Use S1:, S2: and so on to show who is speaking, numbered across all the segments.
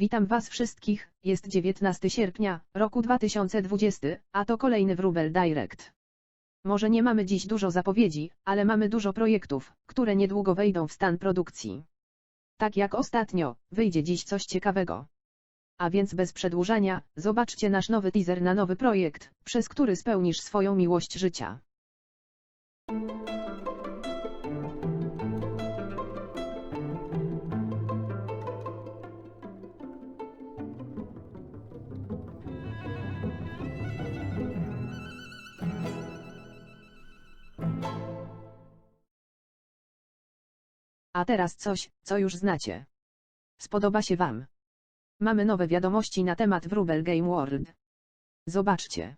S1: Witam Was wszystkich, jest 19 sierpnia, roku 2020, a to kolejny Wróbel Direct. Może nie mamy dziś dużo zapowiedzi, ale mamy dużo projektów, które niedługo wejdą w stan produkcji. Tak jak ostatnio, wyjdzie dziś coś ciekawego. A więc bez przedłużania, zobaczcie nasz nowy teaser na nowy projekt, przez który spełnisz swoją miłość życia. A teraz coś, co już znacie. Spodoba się Wam. Mamy nowe wiadomości na temat Wróbel Game World. Zobaczcie.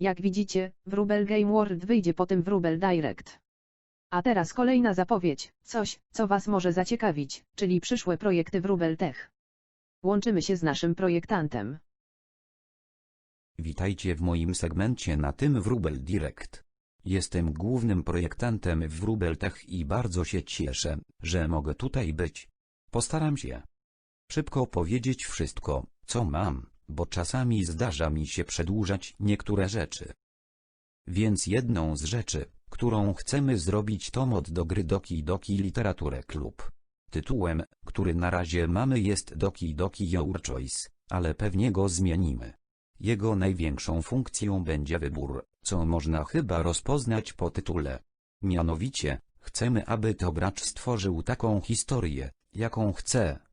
S1: Jak widzicie, Wróbel Game World wyjdzie po tym Wróbel Direct. A teraz kolejna zapowiedź, coś, co Was może zaciekawić, czyli przyszłe projekty Wróbel Tech. Łączymy się z naszym projektantem.
S2: Witajcie w moim segmencie na tym Wróbel Direct. Jestem głównym projektantem w Wróbel Tech i bardzo się cieszę, że mogę tutaj być. Postaram się szybko powiedzieć wszystko, co mam, bo czasami zdarza mi się przedłużać niektóre rzeczy. Więc jedną z rzeczy, którą chcemy zrobić to mod do gry Doki Doki Literaturę Klub. Tytułem, który na razie mamy jest Doki Doki Your Choice, ale pewnie go zmienimy. Jego największą funkcją będzie wybór, co można chyba rozpoznać po tytule. Mianowicie, chcemy aby to gracz stworzył taką historię, jaką chce.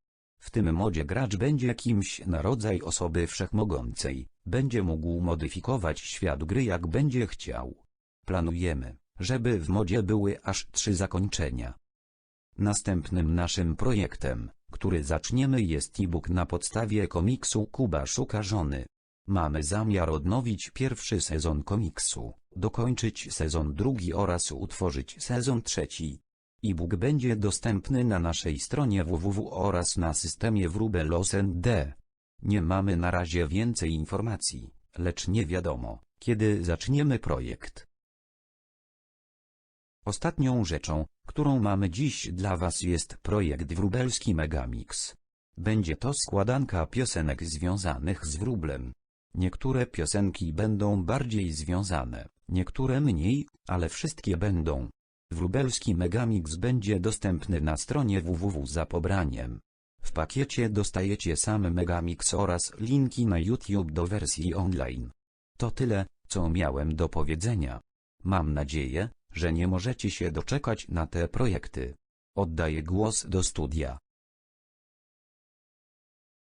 S2: W tym modzie gracz będzie kimś na rodzaj osoby wszechmogącej, będzie mógł modyfikować świat gry jak będzie chciał. Planujemy, żeby w modzie były aż trzy zakończenia. Następnym naszym projektem, który zaczniemy jest e-book na podstawie komiksu Kuba szuka żony. Mamy zamiar odnowić pierwszy sezon komiksu, dokończyć sezon drugi oraz utworzyć sezon trzeci. E-book będzie dostępny na naszej stronie www oraz na systemie Wróbel OSND. Nie mamy na razie więcej informacji, lecz nie wiadomo, kiedy zaczniemy projekt. Ostatnią rzeczą, którą mamy dziś dla Was jest projekt Wróbelski Megamix. Będzie to składanka piosenek związanych z wróblem. Niektóre piosenki będą bardziej związane, niektóre mniej, ale wszystkie będą. Wróbelski Megamix będzie dostępny na stronie www za pobraniem. W pakiecie dostajecie sam Megamix oraz linki na YouTube do wersji online. To tyle, co miałem do powiedzenia. Mam nadzieję, że nie możecie się doczekać na te projekty. Oddaję głos do studia.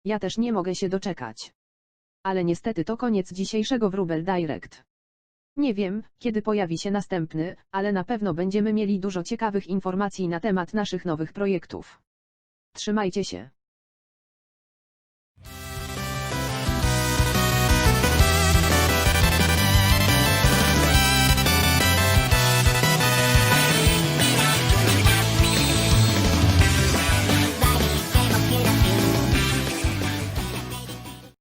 S1: Ja też nie mogę się doczekać. Ale niestety to koniec dzisiejszego Wróbel Direct. Nie wiem, kiedy pojawi się następny, ale na pewno będziemy mieli dużo ciekawych informacji na temat naszych nowych projektów. Trzymajcie się.